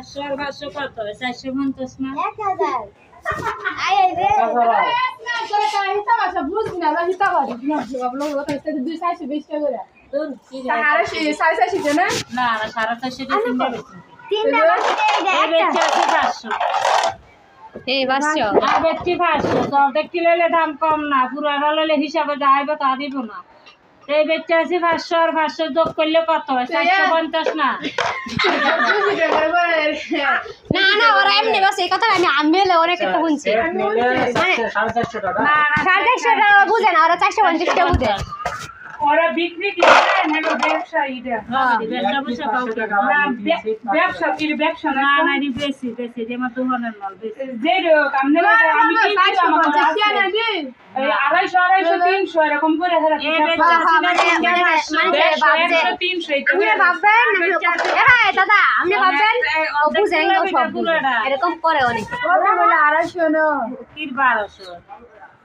পাঁচশো আর পাঁচশো কত? চারশো পঞ্চাশ না? এক হাজার। দাম কম না পুরানো হলে হিসাবে যাইবে তা দিব না। এই বেচছি আছে পাঁচশো আর পাঁচশো যোগ করলে কত হয় চারশো পঞ্চাশ না না না ওরা এমনি বাস এই কথা আমি আমি হলে অনেক একটা শুনছি সাড়ে চারশো টাকা বুঝে না ওরা চারশো পঞ্চাশ টাকা বুঝে ওরা বিক্রি ব্যবসা ব্যবসা কি ব্যবসা না না না বেশি বেশি যে আমার দোকানের মাল বেশি যে আমি আড়াইশো আড়াইশো তিনশো এরকম করে পাঁচশো। দাদা আপনি ভাববেন। এরকম করে অনেক। বারোশো।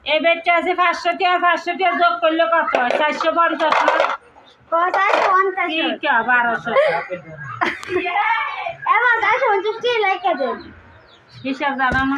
এই আছে পাঁচশো টাকা পাঁচশো টাকা যোগ করলে কত হয়? চারশো পঞ্চাশ বারোশো। এবার চারশো পঞ্চাশ টি লেখা দেন। হিসাব জানো না?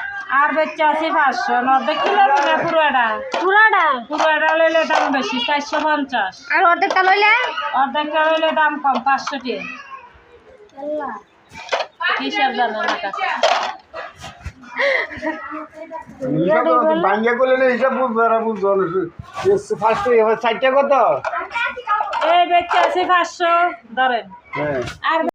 আর বেচতে আছি পাঁচশো অর্ধেক কিলো না পুরোটা। পুরাটা? পুরোটা লইলে দাম বেশি চারশো পঞ্চাশ। আর অর্ধেকটা লইলে? অর্ধেকটা লইলে দাম কম পাঁচশো টাকা হিসাব জানো না কাছে বাঙ্গা করলে না হিসাব বুঝবে আর ফার্স্ট চারটা কত? এই আছি পাঁচশো ধরেন। হ্যাঁ। আর